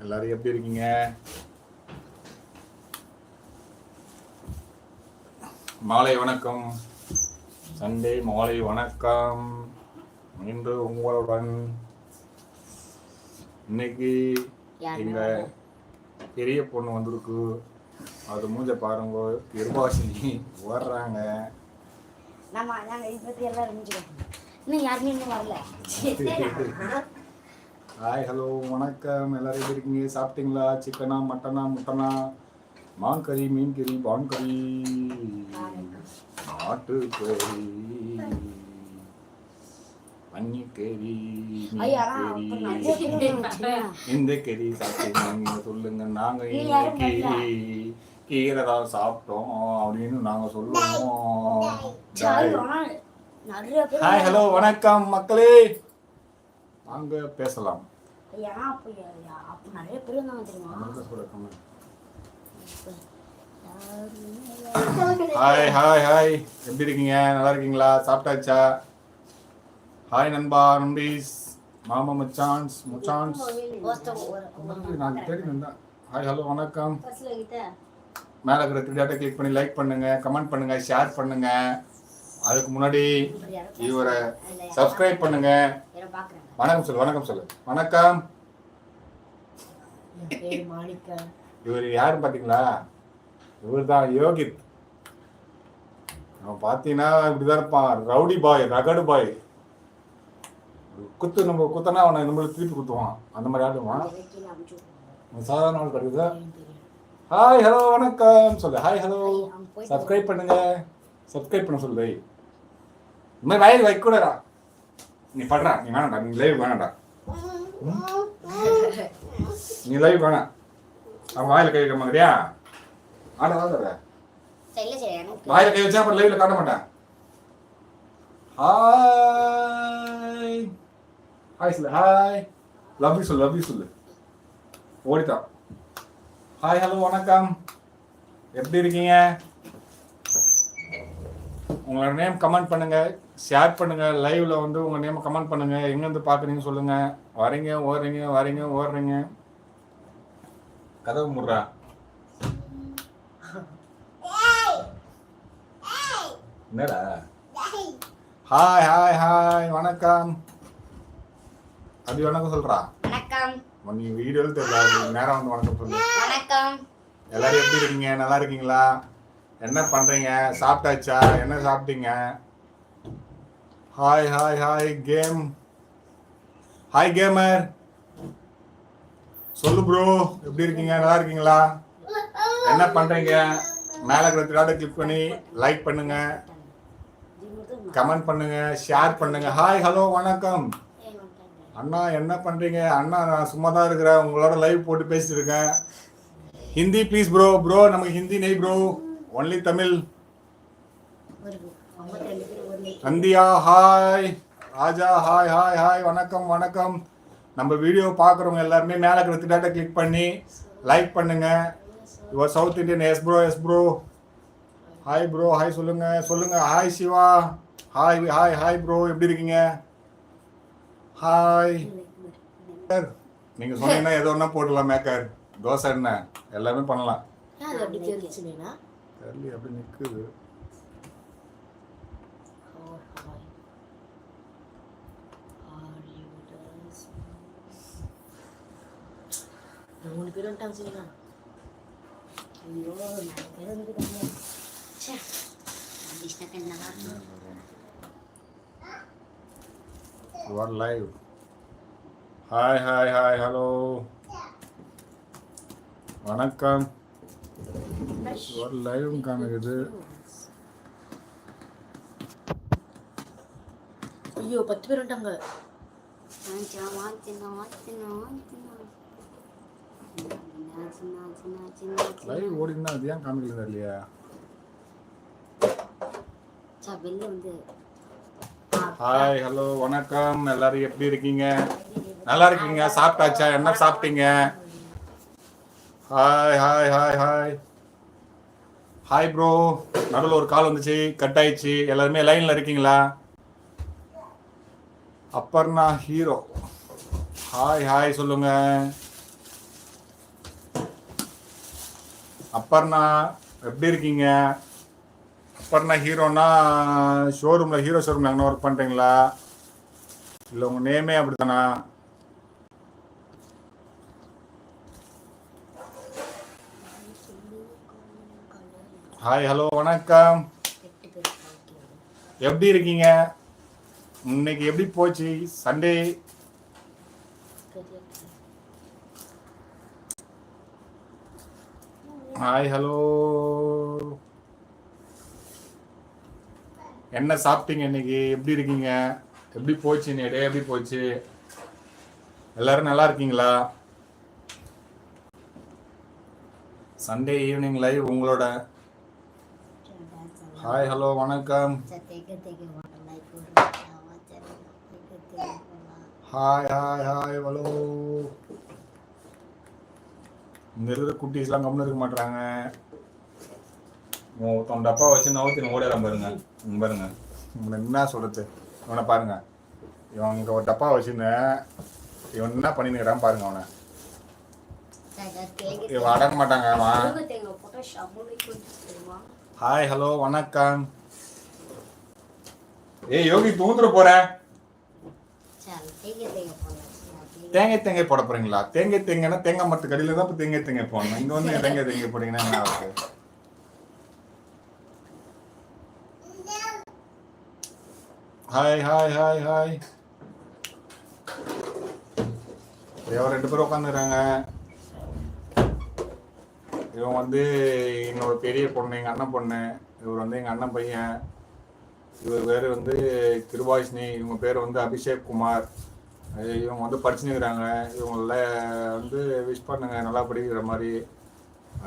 எல்லாரும் எப்படி இருக்கீங்க? மாலை வணக்கம். சண்டே மாலை வணக்கம். இன்று உங்களுடன் இன்னைக்கு எங்க பெரிய பொண்ணு வந்திருக்கு. அது மூஞ்ச பாருங்க. இருபாசினி அறிஞ்சுக்கோம் இன்னும் யாருமே இன்னும் வரல. ஹாய் ஹலோ வணக்கம். எல்லாரும் எப்படி இருக்கீங்க? சாப்பிட்டீங்களா? சிக்கனா மட்டனா முட்டனா? மான் கறி மீன் கறி பான் கறி. நாட்டு கறி. பன்னி கறி கறி. இந்த கறி சாப்பிட்டீங்க. சொல்லுங்க. நாங்க யாரும் இன்னைக்கு கீரை தான் சாப்பிட்டோம் அப்படின்னு நாங்க சொல்லுவோம். ஹாய் ஹலோ வணக்கம் மக்களே. வாங்க பேசலாம். ஐயா அப்ப அப்ப நிறைய பேர் இருந்தாங்க தெரியுமா? Hi hi hi. எப்படி இருக்கீங்க? நல்லா இருக்கீங்களா? சாப்பிட்டாச்சா? ஹாய் நண்பா நம்பீஸ் மாமா மச்சான்ஸ் மச்சான்ஸ். நான் தேடி வந்தேன் ஹாய் ஹலோ வணக்கம். மேலே இருக்கிற த்ரீ டாட்டா கிளிக் பண்ணி லைக் பண்ணுங்க கமெண்ட் பண்ணுங்க ஷேர் பண்ணுங்க. அதுக்கு முன்னாடி இவரை சப்ஸ்கிரைப் பண்ணுங்க. வணக்கம் சொல்லு வணக்கம் சொல்லு. வணக்கம். இவர் யாருன்னு பார்த்தீங்களா இவர் தான் யோகித். அவன் பார்த்தீங்கன்னா இப்படிதான் இருப்பான். Rowdy boy rugged boy. குத்து நம்ம குத்தனா அவனை நம்மளுக்கு திருப்பி குத்துவான். அந்த மாதிரி ஆடுவான் சாதாரண ஆள் தெரியும். ஹாய் ஹலோ வணக்கம். சொல்லு ஹாய் ஹலோ சப்ஸ்கிரைப் பண்ணுங்க. சப்ஸ்கிரைப் பண்ண சொல்லு இந்த மாதிரி வயது வைக்க கூடாதா நீ படுறா நீ வேணாம்டா நீ லைவ் வேணாம்டா. நீ லைவ் வேணாம். அவன் வாயில கை வைக்க மாதிரியா ஆட வாங்க வாயில கை வச்சா அப்புறம் லைவ்ல காட்ட மாட்டேன். ஹாய் ஹாய் சொல்லு. ஹாய் லவ் யூ சொல்லு லவ் யூ சொல்லு. ஓடிட்டான். ஹாய் ஹலோ வணக்கம். எப்படி இருக்கீங்க? உங்களோட நேம் கமெண்ட் பண்ணுங்க. ஷேர் பண்ணுங்க லைவ்ல வந்து உங்க நேம் கமெண்ட் பண்ணுங்க எங்க இருந்து பாக்குறீங்க சொல்லுங்க. வரீங்க ஓடுறீங்க வரீங்க ஓடுறீங்க. கதவு முடுறா. என்னடா? ஹாய் ஹாய் ஹாய் வணக்கம். அப்படி வணக்கம் சொல்றா. வணக்கம். நீ வீடியோவில் தெரியல நேரம் வந்து வணக்கம் சொல்லு. வணக்கம். எல்லாரும் எப்படி இருக்கீங்க? நல்லா இருக்கீங்களா? என்ன பண்றீங்க? சாப்பிட்டாச்சா? என்ன சாப்பிட்டீங்க? Hi hi hi game hi gamer சொல்லு ப்ரோ எப்படி இருக்கீங்க? நல்லா இருக்கீங்களா? என்ன பண்றீங்க? மேலே இருக்கிற திராட்டை கிளிக் பண்ணி லைக் பண்ணுங்க. கமெண்ட் பண்ணுங்க ஷேர் பண்ணுங்க. ஹாய் ஹலோ வணக்கம். அண்ணா என்ன பண்றீங்க? அண்ணா நான் சும்மா தான் இருக்கிறேன். உங்களோட லைவ் போட்டு பேசிட்டு இருக்கேன். ஹிந்தி ப்ளீஸ் ப்ரோ ப்ரோ நமக்கு ஹிந்தி நெய் bro only Tamil. நந்தியா hi Raja hi hi hi வணக்கம் வணக்கம். நம்ம வீடியோ பார்க்குறவங்க எல்லாருமே மேலே இருக்கிற திட்டாட்ட கிளிக் பண்ணி லைக் பண்ணுங்க. Your South Indian yes bro yes bro hi bro hi சொல்லுங்க. சொல்லுங்க. Hi Siva hi hi hi bro எப்படி இருக்கீங்க? ஹாய் சார் நீங்க சொன்னீங்கன்னா எது ஒன்றா போடலாம் மேக்கர் தோசை என்ன? எல்லாமே பண்ணலாம். தெரியல அப்படி நிற்குது மூணு பேர் வந்துட்டாங்க சரிங்களா ஐயோ நாலு பேர் வந்துட்டாங்க ச்சே டிஸ்டர்ப் என்னவா your live hi hi hi hello வணக்கம் யுவர் லைவ் காமிக்குது ஐயோ பத்து பேர் வந்துட்டாங்க லைவ் ஓடினா அது ஏன் காமிக்கல இல்லையா? ஹாய் ஹலோ வணக்கம். எல்லாரும் எப்படி இருக்கீங்க? நல்லா இருக்கீங்க. சாப்பிட்டாச்சா? என்ன சாப்பிட்டீங்க? Hi hi hi hi hi bro நடுவில் ஒரு கால் வந்துச்சு. கட் ஆயிடுச்சு. எல்லாருமே லைனில் இருக்கீங்களா? அப்பர்ணா ஹீரோ ஹாய் ஹாய் சொல்லுங்க. அப்பர்ணா எப்படி இருக்கீங்க? அப்பர்ணா ஹீரோனா ஷோரூமில் ஹீரோ ஷோரூமில் அங்கே ஒர்க் பண்ணுறீங்களா இல்லை உங்கள் நேமே அப்படித்தானா? ஹாய் ஹலோ வணக்கம். எப்படி இருக்கீங்க? இன்னைக்கு எப்படி போச்சு? சண்டே ஹாய் ஹலோ என்ன சாப்பிட்டீங்க இன்னைக்கு? எப்படி இருக்கீங்க? எப்படி போச்சு இன்னைக்கு? டே எப்படி போச்சு? எல்லாரும் நல்லா இருக்கீங்களா? சண்டே ஈவினிங் லைவ் உங்களோட. ஹாய் ஹலோ வணக்கம். ஹாய் ஹாய் ஹாய் ஹலோ இங்கே இருக்கிற குட்டீஸ்லாம் கம்முன்னு இருக்க மாட்டாங்க ஒருத்தன் டப்பா வச்சு நவுத்தி ஓடிறான் பாருங்க. பாருங்க. இவனை என்ன சொல்றது? இவனை பாருங்க. இவன் இங்கே ஒரு டப்பா வச்சுருந்தேன் இவன் என்ன பண்ணினுக்கிறான் பாருங்க அவனை. இவன் அடங்க மாட்டாங்க அவன். ஹாய் ஹலோ வணக்கம். ஏய் யோகி தூந்துட போறேன் சரி தேக்க தேக்க போடலாம் தேங்காய் தேங்காய் போட போறீங்களா? தேங்காய் தேங்காய்னா தேங்காய் மரத்து கடையில் தான் இப்போ தேங்காய் தேங்காய் போடணும். இங்க வந்து தேங்காய் தேங்காய் போட்டீங்கன்னா என்ன ஆகுது? ஹாய் ஹாய் ஹாய் ஹாய் இவன் ரெண்டு பேரும் உட்காந்துருக்காங்க. இவன் வந்து என்னோட பெரிய பொண்ணு எங்கள் அண்ணன் பொண்ணு. இவர் வந்து எங்கள் அண்ணன் பையன். இவர் பேர் வந்து கிருபாஷினி இவங்க பேர் வந்து அபிஷேக் குமார். இவங்க வந்து படிச்சுனுக்குறாங்க இவங்கள வந்து விஷ் பண்ணுங்க நல்லா படிக்கிற மாதிரி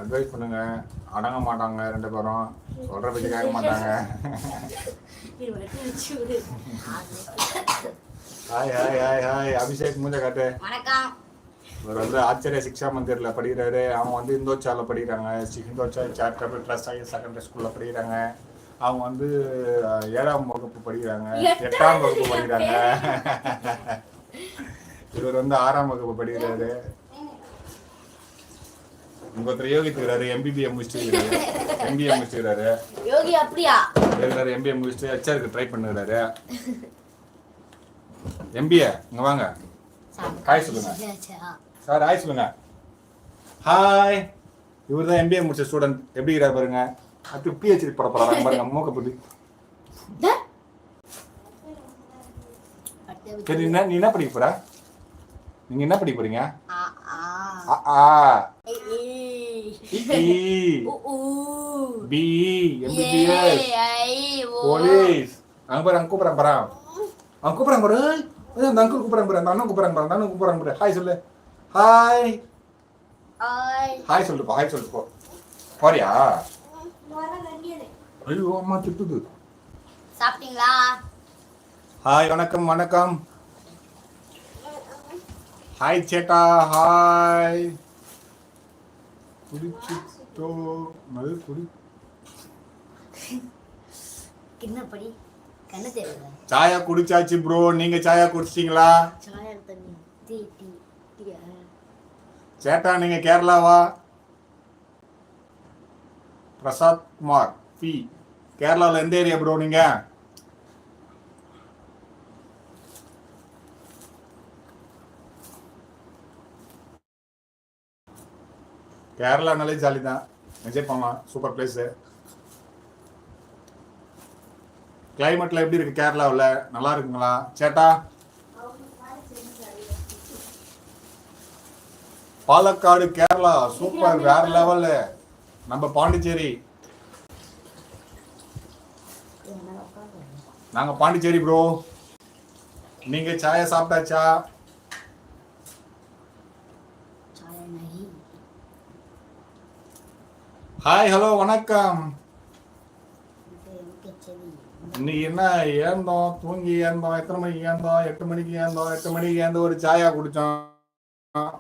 அட்வைஸ் பண்ணுங்க. அடங்க மாட்டாங்க ரெண்டு பேரும். சொல்ற பற்றி கேட்க மாட்டாங்க. Hi hi hi hi Abhishek மூஞ்ச காட்டு. இவர் வந்து ஆச்சரிய சிக்ஷா மந்திரில் படிக்கிறாரு. அவங்க வந்து இந்தோச்சாவில் படிக்கிறாங்க. இந்தோச்சா சேரிட்டபிள் ட்ரஸ்ட் ஹையர் செகண்டரி ஸ்கூலில் படிக்கிறாங்க. அவங்க வந்து ஏழாம் வகுப்பு படிக்கிறாங்க. எட்டாம் வகுப்பு படிக்கிறாங்க. இவர் வந்து ஆறாம் வகுப்பு படிக்கிறாரு. ஒருத்தர் யோகித்துக்கிறாரு எம்பிபிஏ முடிச்சுக்கிறாரு எம்பிஏ முடிச்சுக்கிறாரு. யோகி அப்படியா? இருக்கிறாரு எம்பிஏ முடிச்சுட்டு ஹெச்ஆருக்கு ட்ரை பண்ணுறாரு எம்பிஏ இங்க வாங்க. ஹாய் சொல்லுங்க. சார் ஹாய் சொல்லுங்க. ஹாய் இவர் தான் எம்பிஏ முடிச்ச ஸ்டூடெண்ட் எப்படி இருக்கிறார் பாருங்க. அது பிஹெச்டி போட போறாங்க பாருங்க மூக்க புத்தி சரி நீ என்ன படிக்க போற? நீங்க என்ன படிக்க போறீங்க? ஆ பி எம்பிபிஎஸ் போலீஸ். அங்க பாரு அங்க கூப்பிடுறாங்க பாரு. அங்க கூப்பிடுறாங்க பாரு. அந்த அங்கிள் கூப்பிடுறாங்க பாரு. அந்த அண்ணன் கூப்பிடுறாங்க பாரு. அந்த அண்ணன் கூப்பிடுறாங்க பாரு. ஹாய் சொல்லு. ஹாய் ஹாய் சொல்லிட்டு போ. ஹாய் சொல்லிட்டு போ. போறியா? ஐயோ அம்மா திட்டுது. சாப்பிட்டீங்களா? ஹாய் வணக்கம் வணக்கம். ஹாய் சேட்டா ஹாய் குடிச்சிட்டோ மது குடி கிண்ணப்படி கண்ணு தெரியல சாயா குடிச்சாச்சு ப்ரோ நீங்க சாயா குடிச்சிட்டீங்களா? சாயா தண்ணி. டீ டீ சேட்டா நீங்க கேரளாவா பிரசாத் குமார் பி. கேரளாவில் எந்த ஏரியா ப்ரோ நீங்க? கேரளானாலே ஜாலி தான். என்ஜாய் பண்ணலாம் சூப்பர் பிளேஸு கிளைமேட்ல எப்படி இருக்கு கேரளாவில்? நல்லா இருக்குங்களா? சேட்டா? பாலக்காடு கேரளா சூப்பர் வேற லெவலு நம்ம பாண்டிச்சேரி. நாங்க பாண்டிச்சேரி ப்ரோ நீங்க சாயா சாப்பிட்டாச்சா சாயா நகி ஹாய் ஹலோ வணக்கம். இன்னைக்கு என்ன ஏந்தோம் தூங்கி ஏந்தோம் எத்தனை மணிக்கு ஏந்தோம் எட்டு மணிக்கு ஏந்தோம் எட்டு மணிக்கு ஏந்து ஒரு சாயா குடிச்சோம்.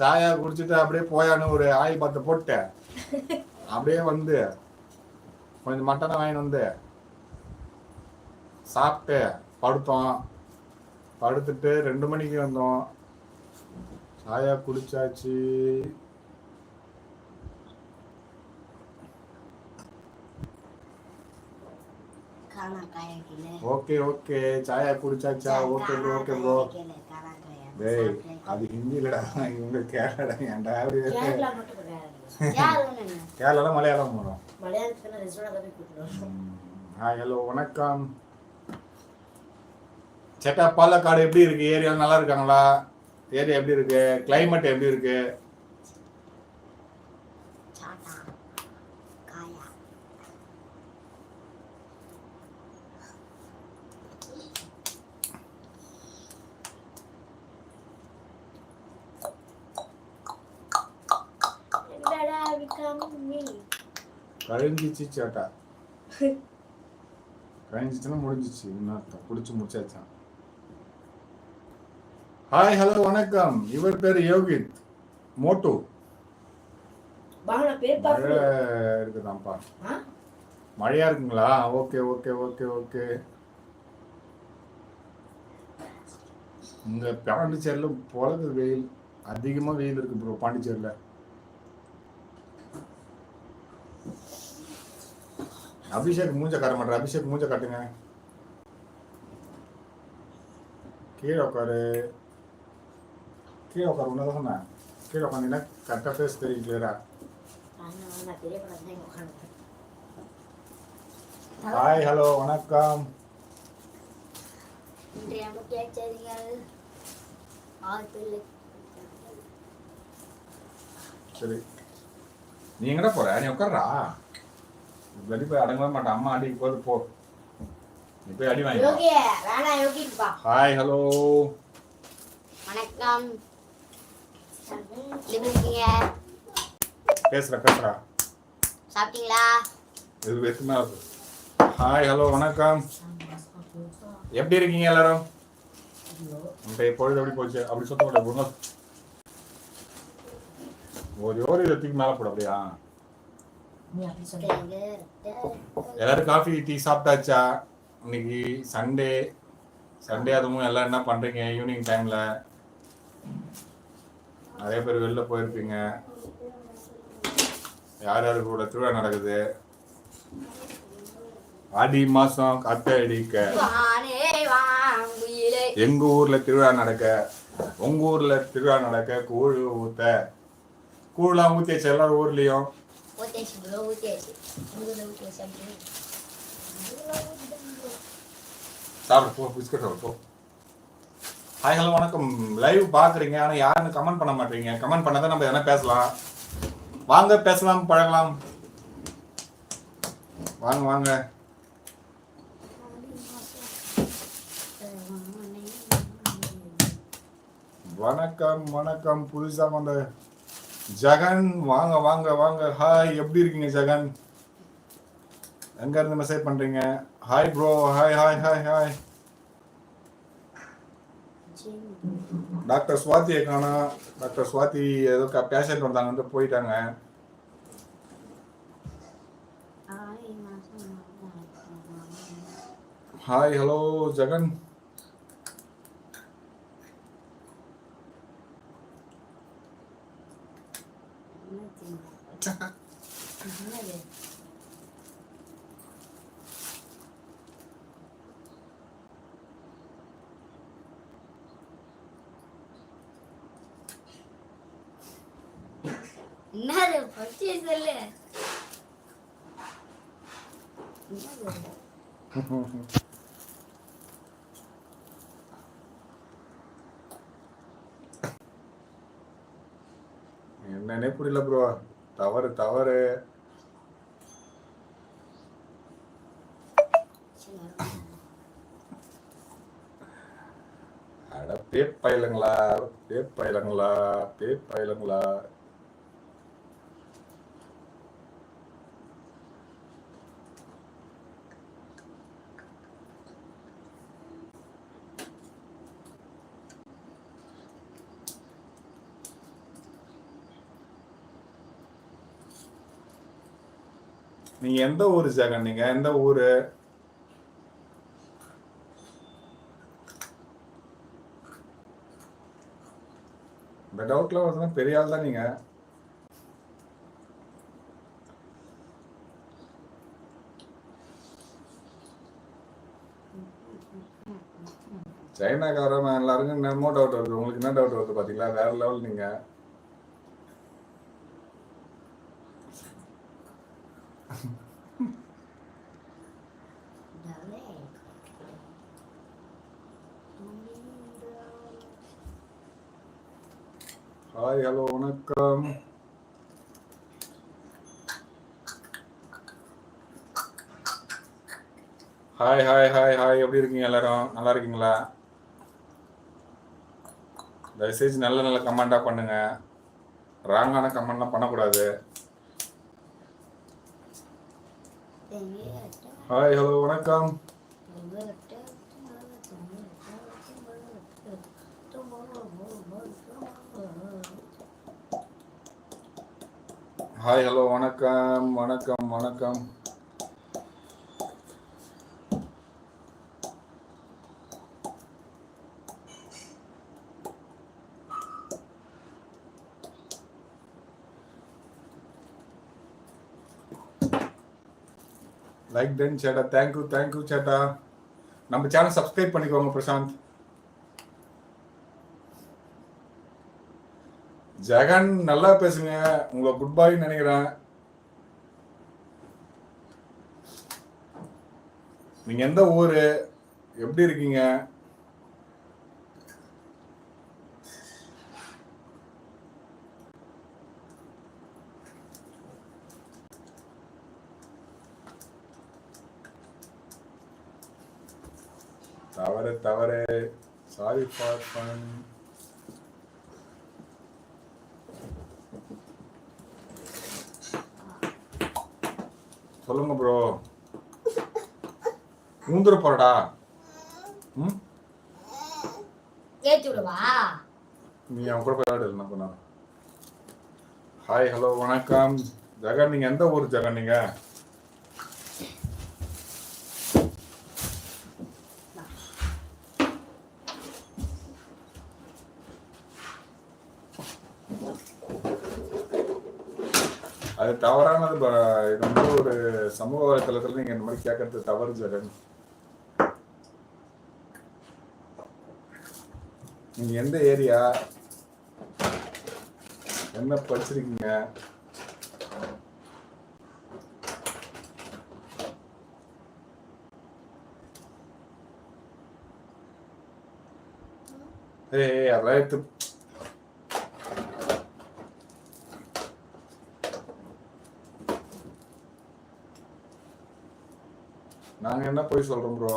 சாயா குடிச்சிட்டு அப்படியே போயான்னு ஒரு ஆயில் பாத்தை போட்டு அப்படியே வந்து கொஞ்சம் மட்டனை வாங்கிட்டு வந்து சாப்பிட்டு படுத்தோம். படுத்துட்டு ரெண்டு மணிக்கு வந்தோம். ஆயா குடிச்சாச்சு. Okay okay. சாயா குடிச்சாச்சா? Okay bro okay bro. டேய் அது ஹிந்திலடா இவங்க கேரளா ஏன்டா அப்படி கேரளால மலையாளம் கூட்டுறோம் ஹாய் ஹலோ வணக்கம். சேட்டா பாலக்காடு எப்படி இருக்கு? ஏரியா நல்லா இருக்காங்களா? ஏரியா எப்படி இருக்கு? கிளைமேட் எப்படி இருக்கு சாட்டா காயா என்னடா விக்ரமி கழிஞ்சிச்சு சேட்டா கழிஞ்சிச்சுன்னா முடிஞ்சிச்சு இன்னும் அர்த்தம் குடிச்சு முடிச்சாச்சான் ஹாய் ஹலோ வணக்கம் இவர் பேர் யோகித் மோட்டு மழை ஆ மழையா இருக்குங்களா ஓகே ஓகே ஓகே ஓகே இங்க பாண்டிச்சேரியில் பொழகு வெயில் அதிகமா வெயில் இருக்கு ப்ரோ பாண்டிச்சேரியில் அபிஷேக் மூஞ்ச காட்ட மாட்டேன். அபிஷேக் மூஞ்ச காட்டுங்க. கீழே உட்காரு. கீழே உட்காரு உன்னதான் சொன்னேன் கீழே உட்காந்தீங்கன்னா கரெக்டாக ஃபேஸ் தெரியும் கிளியரா ஹாய் ஹலோ வணக்கம். இன்றைய முக்கிய செய்திகள் ஆப்பிள் சரி. நீ எங்கடா போற? நீ உட்கார்றா. வெளி போய் அடங்கவே மாட்டேன். அம்மா அடிக்கு போது போ. நீ போய் அடி வாங்கி ஹாய் ஹலோ வணக்கம். பேசுற பேசுறா சாப்பிட்டீங்களா? இது வெத்துனா ஹாய் ஹலோ வணக்கம். எப்படி இருக்கீங்க எல்லாரும்? பொழுது எப்படி போச்சு? அப்படி சொல்ல மாட்டேன் ஒரு ஒரு தூக்கி மேலே போட அப்படியா? எல்லாரும் காஃபி டீ சாப்பிட்டாச்சா? இன்னைக்கு சண்டே சண்டே அதுவும் எல்லாம் என்ன பண்றீங்க? ஈவினிங் டைம்ல நிறைய பேர் வெளில போயிருப்பீங்க. யார் யாரு கூட திருவிழா நடக்குது? ஆடி மாசம் காத்த அடிக்க எங்க ஊர்ல திருவிழா நடக்க? உங்க ஊர்ல திருவிழா நடக்க? கூழ் ஊத்த. கூழ்லாம் ஊத்தியாச்சு எல்லாரும் ஊர்லயும்? ஊத்தேச்சு ப்ரோ ஊத்தேச்சு உங்களை ஊத்தேச்சு அப்படி சாப்பிடு போ பிஸ்கட் சாப்பிடு போ. ஹாய் ஹலோ வணக்கம். லைவ் பார்க்குறீங்க. ஆனால் யாருன்னு கமெண்ட் பண்ண மாட்டீங்க. கமெண்ட் பண்ணாதான் நம்ம எதனா பேசலாம். வாங்க பேசலாம் பழகலாம். வாங்க வாங்க. வணக்கம் வணக்கம். புதுசாக வந்த ஜெகன் வாங்க வாங்க வாங்க. ஹாய் எப்படி இருக்கீங்க ஜெகன்? எங்க இருந்து மெசேஜ் பண்றீங்க? Hi bro hi hi hi hi doctor சுவாதியை காணா டாக்டர் சுவாதி ஏதோ பேஷண்ட் வந்தாங்கன்ட்டு போயிட்டாங்க. ஹாய் ஹலோ ஜெகன் என்னது பச்சை சொல்லு என்னது? என்னன்னே புரியல ப்ரோ தவறு தவறு. அட பேப்பயிலுங்களா பேப்பயிலுங்களா பேப்பயிலுங்களா நீங்க எந்த ஊர் ஜெகன்? நீங்க எந்த ஊரு? இந்த டவுட்லாம் வந்து பெரிய ஆள் தான் நீங்க. சைனாக்காரன் எல்லாருக்கும் என்னமோ டவுட் வருது. உங்களுக்கு என்ன டவுட் வருது பாத்தீங்களா? வேற லெவல் நீங்க. ஹாய் ஹலோ வணக்கம். ஹாய் ஹாய் ஹாய் ஹாய் எப்படி இருக்கீங்க எல்லாரும்? நல்லா இருக்கீங்களா? தயவுசெய்து நல்ல நல்ல கமெண்டாக பண்ணுங்க. ராங்கான கமெண்ட்லாம் பண்ணக்கூடாது. ஹாய் ஹலோ வணக்கம். ஹாய் ஹலோ வணக்கம் வணக்கம் வணக்கம். லைக் தென் சேட்டா தேங்க்யூ தேங்க்யூ சேட்டா நம்ம சேனல் சப்ஸ்கிரைப் பண்ணிக்கோங்க பிரசாந்த். ஜெகன் நல்லா பேசுங்க. உங்களை குட் பாய் நினைக்கிறேன். நீங்க எந்த ஊரு? எப்படி இருக்கீங்க? தவறு தவறு. சாரி ஃபார் ஃபன் சொல்லுங்க ப்ரோ ஊந்துற போறடா. ம்? ஏத்தி விடுவா? நீ அவன் கூட விளையாடு என்ன பண்ண? ஹாய் ஹலோ வணக்கம். ஜெகன் நீங்க எந்த ஊர் ஜெகன் நீங்க அது தவறானது ப- இது வந்து ஒரு சமூக வலைத்தளத்தில் நீங்க இந்த மாதிரி கேட்கறது தவறு ஜெகன். நீங்க எந்த ஏரியா? என்ன படிச்சிருக்கீங்க? ஏய் அதெல்லாம் எடுத்து நாங்க என்ன போய் சொல்றோம் ப்ரோ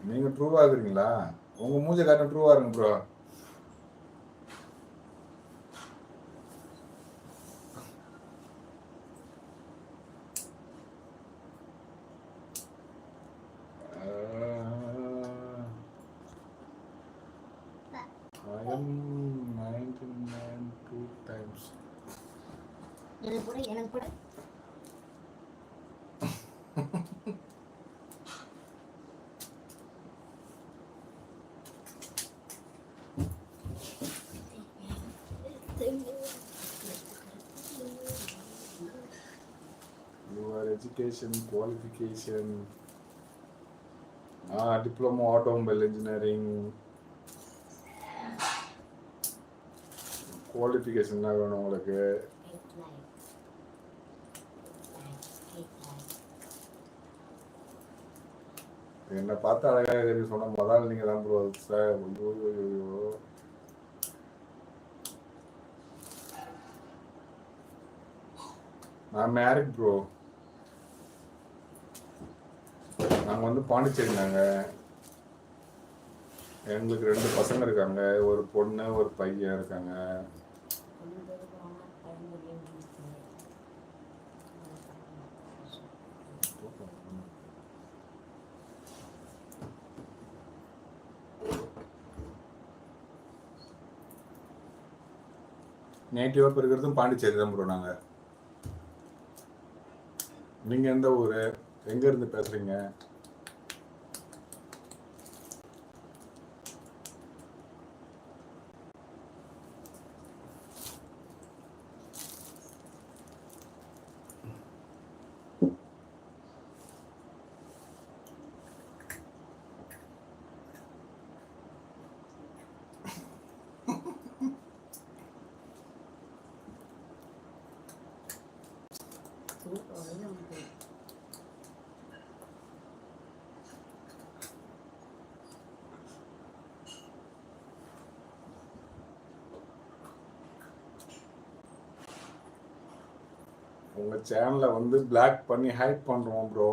நீங்க ட்ரூவா இருக்கிறீங்களா உங்க மூஞ்ச காரணம் ட்ரூவா இருங்க bro I am 99 two times. எனக்கு கூட எனக்கு கூட Your education, qualification, ah, diploma automobile engineering, qualification என்ன வேணும் உங்களுக்கு என்னை பார்த்து அழகாக இருக்கு சொன்ன முதல் நீங்க தான் ப்ரோ சார் ஐயோ ஐயோ, ஐயோ நான் மேரிட் ப்ரோ நாங்க வந்து பாண்டிச்சேரி நாங்க. எங்களுக்கு ரெண்டு பசங்க இருக்காங்க. ஒரு பொண்ணு ஒரு பையன் இருக்காங்க. நேட்டிவாக இப்போ இருக்கிறதும் பாண்டிச்சேரி தான் ப்ரோ நாங்கள் நீங்க எந்த ஊரு? எங்க இருந்து பேசுறீங்க உங்க சேனலை வந்து பிளாக் பண்ணி ஹைட் பண்றோம் ப்ரோ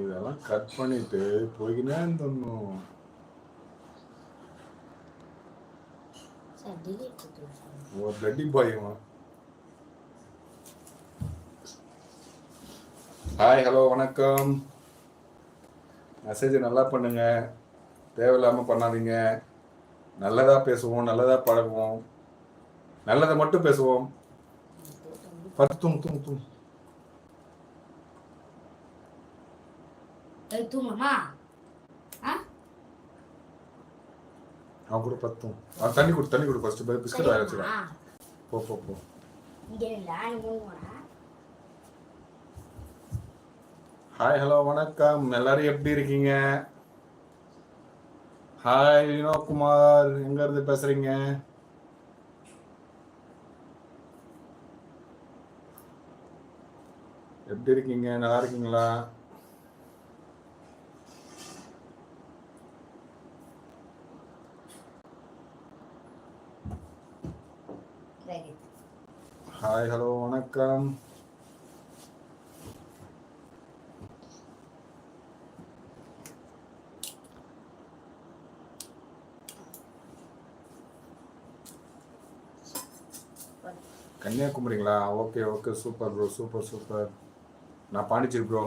இதெல்லாம் கட் பண்ணிட்டு போய்கினே சார் ஒரு பிளட்டி பாய் ஹாய் ஹலோ வணக்கம். மெசேஜ் நல்லா பண்ணுங்க. தேவையில்லாம பண்ணாதீங்க. நல்லதா பேசுவோம் நல்லதா பழகுவோம். நல்லதை மட்டும் பேசுவோம். பத்து தூங்கு தூங்கு தூங்கு. ஏய் தூங்கம்மா ஆ? அவன் கூட பத்து தூங்கு. அவன் தண்ணி கொடு தண்ணி கொடு ஃபர்ஸ்ட் பிஸ்கட் வாங்கி வச்சுக்க. சரிம்மா. போ போ. போ ஹாய் ஹலோ வணக்கம். எல்லாரும் எப்படி இருக்கீங்க? ஹாய் வினோகுமார் எங்க இருந்து பேசுறீங்க? எப்படி இருக்கீங்க? நல்லா இருக்கீங்களா? ஹாய் ஹலோ வணக்கம். கன்னியாகுமரிங்களா okay okay super bro super super நான் பாண்டிச்சேரி ப்ரோ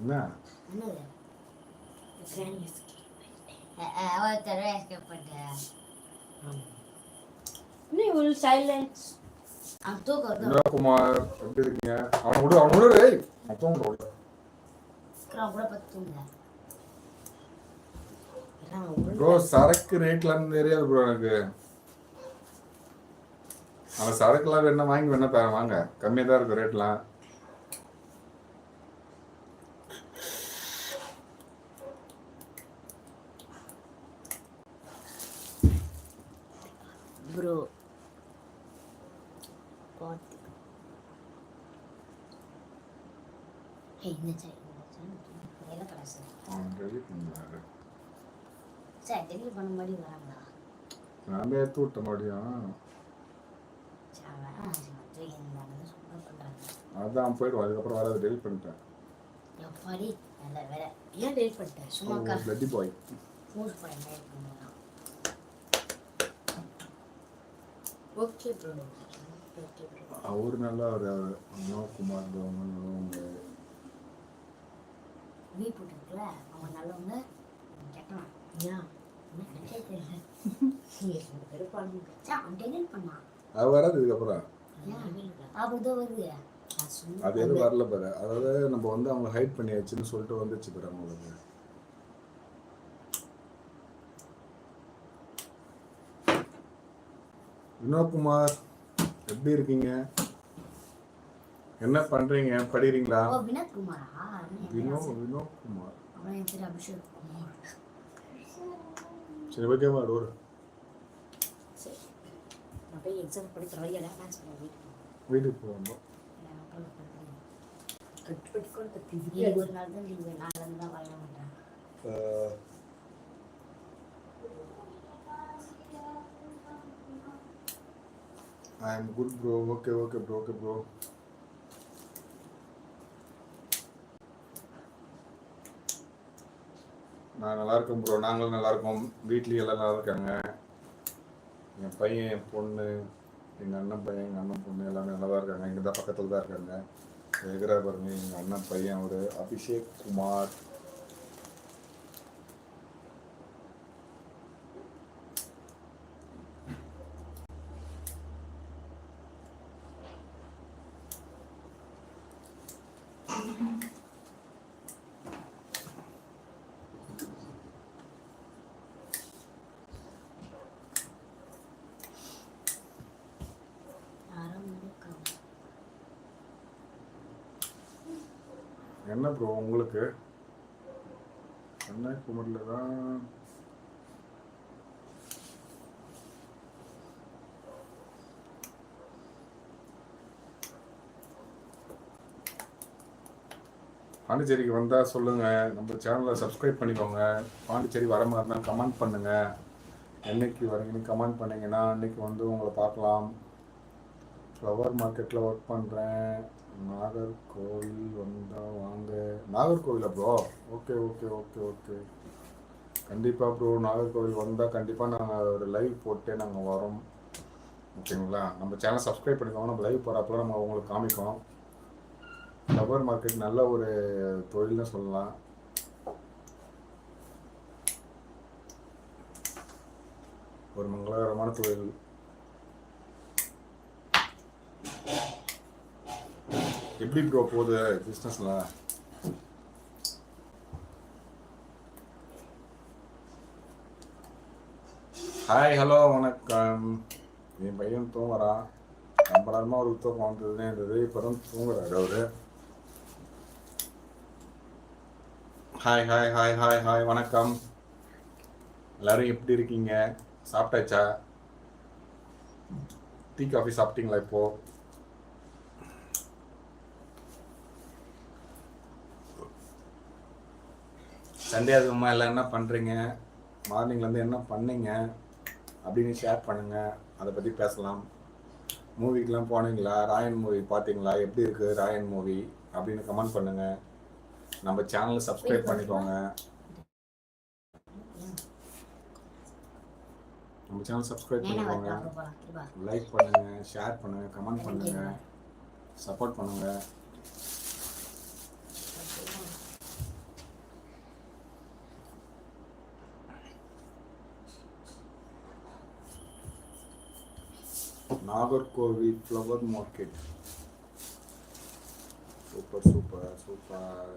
என்ன? வினோகுமார் எப்படி இருக்கீங்க? அவனை விடு. கூட ப்ரோ சரக்கு ரேட்லாம் தெரியாது ப்ரோ எனக்கு. அந்த சரக்குலாம் வேணா வாங்கி வேணா பாரு வாங்க. கம்மியாக தான் இருக்கும் ரேட்லாம் ப்ரோ பார்த்து இந்த சார் எல்லாம் கடை சார் அவன் ரெடி பண்ணுறாரு சார் டெலிவரி பண்ண மாதிரி வராங்களா நான் எடுத்து விட்ட முடியும் அதான் போயிடுவோம். அதுக்கப்புறம் வராது டெலிட் பண்ணிட்டேன். எப்பாடி நல்ல வேலை. ஏன் டெலிட் பண்ணிட்டேன் சும்மா பிளட்டி பாய் மூஸ் பண்ணி டெலிட் பண்ணலாம் ஓகே ப்ரோ அவரு நல்லா வினோகுமார் ப்ரோ அவங்க வீ போட்டுருக்குல? அவங்க நல்லவங்க. கெட்டவன். ஏன் அது வராது இதுக்கப்புறம். அது எதுவும் வரல பாரு. அதாவது நம்ம வந்து அவங்க ஹைட் பண்ணியாச்சுன்னு சொல்லிட்டு வந்துச்சு பாரு அவங்களுக்கு வினோகுமார் எப்படி இருக்கீங்க? என்ன பண்றீங்க? படிக்கிறீங்களா? ஓ வினோத் குமாரா வினோ வினோகுமார் அவன் என் பேர் அபிஷேக் குமார் சரி ஓகேவா ஒரு. சரி. நான் போய் எக்ஸாம் மேட்ச் பண்ண வீட்டுக்கு ஒரு நாள் தான் லீவு தான் வர மாட்டேன். I am good bro okay okay bro okay bro நான் நல்லா இருக்கேன் ப்ரோ நாங்களும் நல்லா இருக்கோம் வீட்லேயும் எல்லாம் நல்லா இருக்காங்க என் பையன் என் பொண்ணு எங்கள் அண்ணன் பையன் எங்கள் அண்ணன் பொண்ணு எல்லாமே நல்லா தான் இருக்காங்க. இங்கே தான் பக்கத்தில் தான் இருக்காங்க எதிரா பாருங்க எங்கள் அண்ணன் பையன் ஒரு அபிஷேக் குமார். என்ன ப்ரோ உங்களுக்கு? கன்னியாகுமரியில் தான் பாண்டிச்சேரிக்கு வந்தால் சொல்லுங்கள் நம்ம சேனலை சப்ஸ்கிரைப் பண்ணிக்கோங்க. பாண்டிச்சேரி வர மாதிரி இருந்தால் கமெண்ட் பண்ணுங்கள் என்றைக்கு வரீங்கன்னு கமெண்ட் பண்ணிங்கன்னா அன்றைக்கி வந்து உங்களை பார்க்கலாம். ஃப்ளவர் மார்க்கெட்டில் ஒர்க் பண்ணுறேன் நாகர்கோவில் வந்தால் வாங்க. நாகர்கோவிலா bro okay okay okay okay கண்டிப்பாக ப்ரோ நாகர்கோவில் வந்தால் கண்டிப்பாக நாங்கள் ஒரு லைவ் போட்டே நாங்கள் வரோம். ஓகேங்களா? நம்ம சேனல் சப்ஸ்கிரைப் பண்ணிக்கோங்க நம்ம லைவ் போகிறப்பல நம்ம உங்களுக்கு காமிக்கோம் ஃப்ளவர் மார்க்கெட் நல்ல ஒரு தொழில்னு சொல்லலாம். ஒரு மங்களகரமான தொழில். எப்படி ப்ரோ போகுது பிஸ்னஸ்லாம் ஹாய் ஹலோ வணக்கம். என் பையன் தூங்குறான். ரொம்ப நேரமாக ஒரு தூக்கம் வந்ததுன்னே இருந்தது. இப்போ தான் தூங்குறாரு அவரு. Hi hi hi hi hi வணக்கம். எல்லாரும் எப்படி இருக்கீங்க? சாப்பிட்டாச்சா? டீ காஃபி சாப்பிட்டீங்களா இப்போது சண்டே அதுமா எல்லாம் என்ன பண்ணுறீங்க மார்னிங்லேருந்து என்ன பண்ணீங்க? அப்படின்னு ஷேர் பண்ணுங்கள் அதை பற்றி பேசலாம். மூவிக்கெலாம் போனீங்களா? ராயன் மூவி பார்த்தீங்களா? எப்படி இருக்குது ராயன் மூவி அப்படின்னு கமெண்ட் பண்ணுங்கள் நம்ம சேனலை சப்ஸ்கிரைப் பண்ணிக்கோங்க. நம்ம சேனல் சப்ஸ்கிரைப் பண்ணிக்கோங்க. லைக் பண்ணுங்கள் ஷேர் பண்ணுங்கள் கமெண்ட் பண்ணுங்கள் சப்போர்ட் பண்ணுங்கள் Nagercoil flower market. Super super super.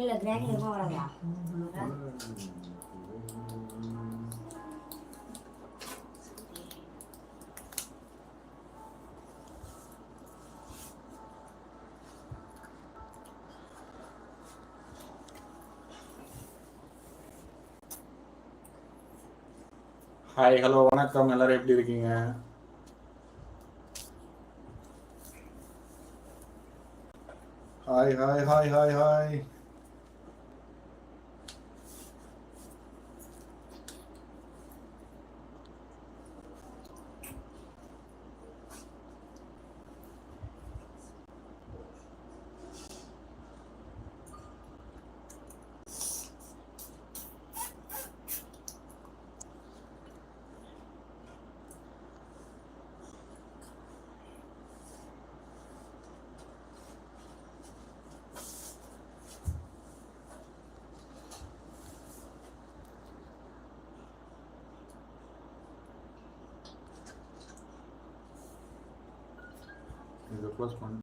இல்ல கிராணி ரொம்ப வராதா ஹாய் ஹலோ வணக்கம். எல்லாரும் எப்படி இருக்கீங்க? Hi hi hi hi hi